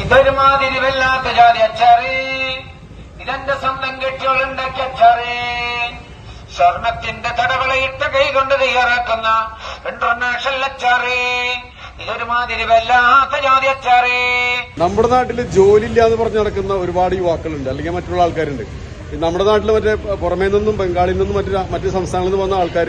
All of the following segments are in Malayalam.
ഇതൊരുമാതിരി വല്ലാത്ത ജാതി അച്ചാറേ. ഇതെന്റെ സ്വന്തം കെട്ടിയോളുണ്ടാക്കിയ അച്ചാറേ. സ്വർണത്തിന്റെ തടവളയിട്ട കൈ കൊണ്ട് തയ്യാറാക്കുന്ന ഇന്റർനാഷണൽ അച്ചാറേ. ജാതി നമ്മുടെ നാട്ടിൽ ജോലി ഇല്ലാന്ന് പറഞ്ഞ് നടക്കുന്ന ഒരുപാട് യുവാക്കളുണ്ട് അല്ലെങ്കിൽ മറ്റുള്ള ആൾക്കാരുണ്ട്. നമ്മുടെ നാട്ടിൽ മറ്റേ പുറമേ നിന്നും ബംഗാളിൽ നിന്നും മറ്റു മറ്റ് സംസ്ഥാനങ്ങളിൽ നിന്ന് വന്ന ആൾക്കാർ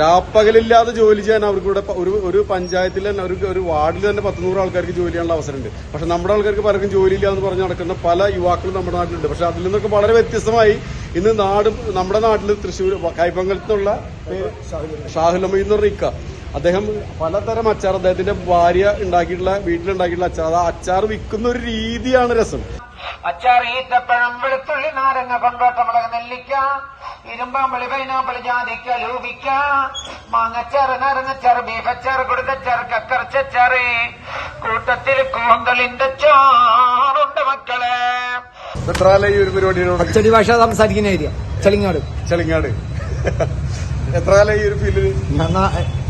രാപ്പകലില്ലാതെ ജോലി ചെയ്യാൻ അവർക്ക് ഇവിടെ ഒരു ഒരു പഞ്ചായത്തിൽ തന്നെ ഒരു ഒരു വാർഡിൽ തന്നെ പത്ത് നൂറ് ആൾക്കാർക്ക് ജോലി ചെയ്യാനുള്ള അവസരമുണ്ട്. പക്ഷെ നമ്മുടെ ആൾക്കാർക്ക് പലർക്കും ജോലി ഇല്ല എന്ന് പറഞ്ഞ് നടക്കുന്ന പല യുവാക്കളും നമ്മുടെ നാട്ടിലുണ്ട്. പക്ഷെ അതിൽ നിന്നൊക്കെ വളരെ വ്യത്യസ്തമായി ഇന്ന് നാട് നമ്മുടെ നാട്ടിൽ തൃശ്ശൂർ കൈപ്പങ്കലത്തുള്ള ഷാഹുലമി പറഞ്ഞ ഇക്ക. അദ്ദേഹം പലതരം അച്ചാർ അദ്ദേഹത്തിന്റെ ഭാര്യ ഉണ്ടാക്കിയിട്ടുള്ള വീട്ടിലുണ്ടാക്കിയിട്ടുള്ള അച്ചാർ. അച്ചാർ വിൽക്കുന്ന ഒരു രീതിയാണ് രസം. അച്ചാർ ഈത്തപ്പഴം വെളുത്തുള്ളി നാരങ്ങ കൊണ്ടോട്ട മുളക് നെല്ലിക്ക ഇരുമ്പാമ്പളി പൈനാപ്പിളി ജാതിക്ക ലൂപിക്ക മാങ്ങച്ചാറ് നാരങ്ങച്ചാറ് ബീഫച്ചാറ് കൊടുക്കച്ചാറ് കക്കറച്ചാറ് കൂട്ടത്തിൽ കൂന്തലിന്റെ ചാറുണ്ട് മക്കളെ. എത്ര ഒരു പരിപാടിയോട് അച്ചടി ഭാഷ സംസാരിക്കുന്ന ഏരിയ. ചെളിങ്ങാട്. ചെളിങ്ങാട്. എത്ര കാലം ഈ ഒരു ഫീൽഡിൽ ഞാൻ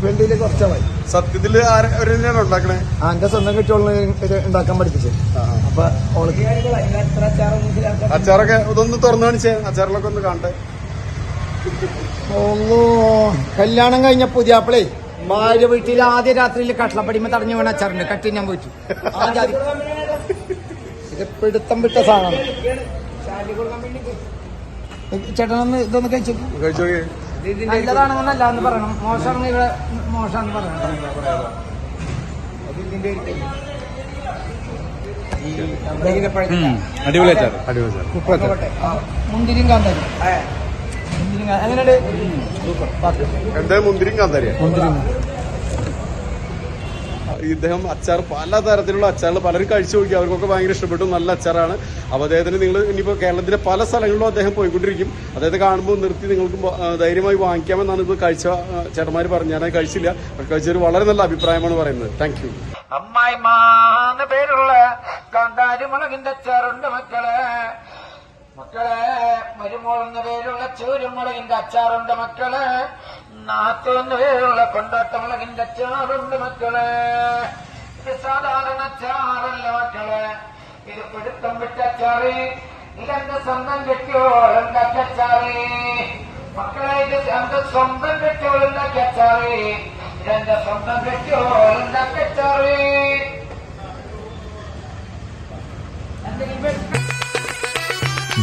വെള്ളിയിൽ കുറച്ചായി. സത്യത്തിൽ ഒരു തന്നെയാണോ ഉണ്ടാക്കണേ? ആ എന്റെ സ്വന്തം കെട്ടിയോളിന് ഉണ്ടാക്കാൻ പഠിപ്പിച്ചത് അപ്പൊ ഓൾക്ക് അച്ചാറൊക്കെ ഇതൊന്ന് തുറന്നു കാണിച്ചേ. അച്ചാറിലൊക്കെ ഒന്ന് കാണട്ടെ ഓ കല്യാണം കഴിഞ്ഞ പുതിയ അപ്പളേ ഭാര്യ വീട്ടിൽ ആദ്യ രാത്രിയിൽ കട്ടളപ്പടിമ തടഞ്ഞു വീണ അച്ചാറുണ്ട് കട്ടി ഞാൻ പോയിട്ടു. ഇത് പിടുത്തം വിട്ട സാധനം. ചേട്ടനൊന്ന് ഇതൊന്ന് കഴിച്ചു? കഴിച്ചു എന്ന് പറയണം. മോശമാണെങ്കിൽ ഇവിടെ മോശമാണെന്ന് പറയണം. അടിപൊളി മുന്തിരിയും കാന്താരി എങ്ങനെയുണ്ട്? സൂപ്പർ. എന്താ മുന്തിരിയും കാന്താരിയ? മുന്തിരിയും. ഇദ്ദേഹം അച്ചാർ പല തരത്തിലുള്ള അച്ചാറുകൾ പലരും കഴിച്ചു നോക്കി. അവർക്കൊക്കെ ഭയങ്കര ഇഷ്ടപ്പെട്ടു. നല്ല അച്ചാറാണ്. അപ്പോൾ അദ്ദേഹത്തിന് നിങ്ങൾ ഇനിയിപ്പോൾ കേരളത്തിലെ പല സ്ഥലങ്ങളിലും അദ്ദേഹം പോയിക്കൊണ്ടിരിക്കും. അദ്ദേഹത്തെ കാണുമ്പോൾ നിർത്തി നിങ്ങൾക്ക് ധൈര്യമായി വാങ്ങിക്കാമെന്നാണ് ഇപ്പോൾ കഴിച്ച ചേട്ടന്മാർ പറഞ്ഞു ഞാനത് കഴിച്ചില്ല. കഴിച്ചൊരു വളരെ നല്ല അഭിപ്രായമാണ് പറയുന്നത്. താങ്ക് യു പേരുള്ള കാന്താരിമുളകിന്റെ മക്കളെ. മക്കളെ എന്ന പേരുള്ള ചൂരുമുളകിന്റെ അച്ചാറുണ്ട് മക്കളെ. നാത്തോന്ന് പേരുള്ള കൊണ്ടാട്ട മുളകിന്റെ ചാറുണ്ട് മക്കളെ. ഇത് സാധാരണ ചാറല്ല മക്കളെ. ഇത് പിടുത്തം വിട്ട ചാറ് ഇതെന്റെ സ്വന്തം കെട്ടിയോളുണ്ടാക്കിയ ചാറ് മക്കളെ ഇത് എന്റെ സ്വന്തം കെട്ടിയോളുണ്ടാക്കിയ ചാറ് ഇതെന്റെ സ്വന്തം കെട്ടിയോളുണ്ടാക്കിയ ചാറ്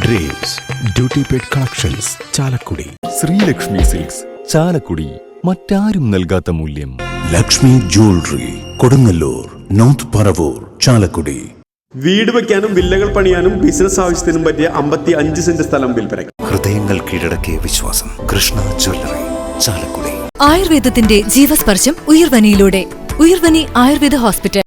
dreams duty paid collections Chalakudy Sreelakshmi silks Chalakudy മറ്റാരും നൽകാത്ത മൂല്യം. Lakshmi jewellery Kodungallur north Paravur Chalakudy. വീട് വെക്കാനും വില്ലകൾ പണിയാനും ബിസിനസ് ആവശ്യത്തിനും പറ്റിയ അമ്പത്തി അഞ്ച് സെന്റ് സ്ഥലം വിൽപ്പന ഹൃദയങ്ങൾ കീഴടക്കിയ വിശ്വാസം. കൃഷ്ണ ജ്വല്ലറി ചാലക്കുടി. ആയുർവേദത്തിന്റെ ജീവസ്പർശം ഉയർവനിയിലൂടെ. ഉയർവനി ആയുർവേദ ഹോസ്പിറ്റൽ.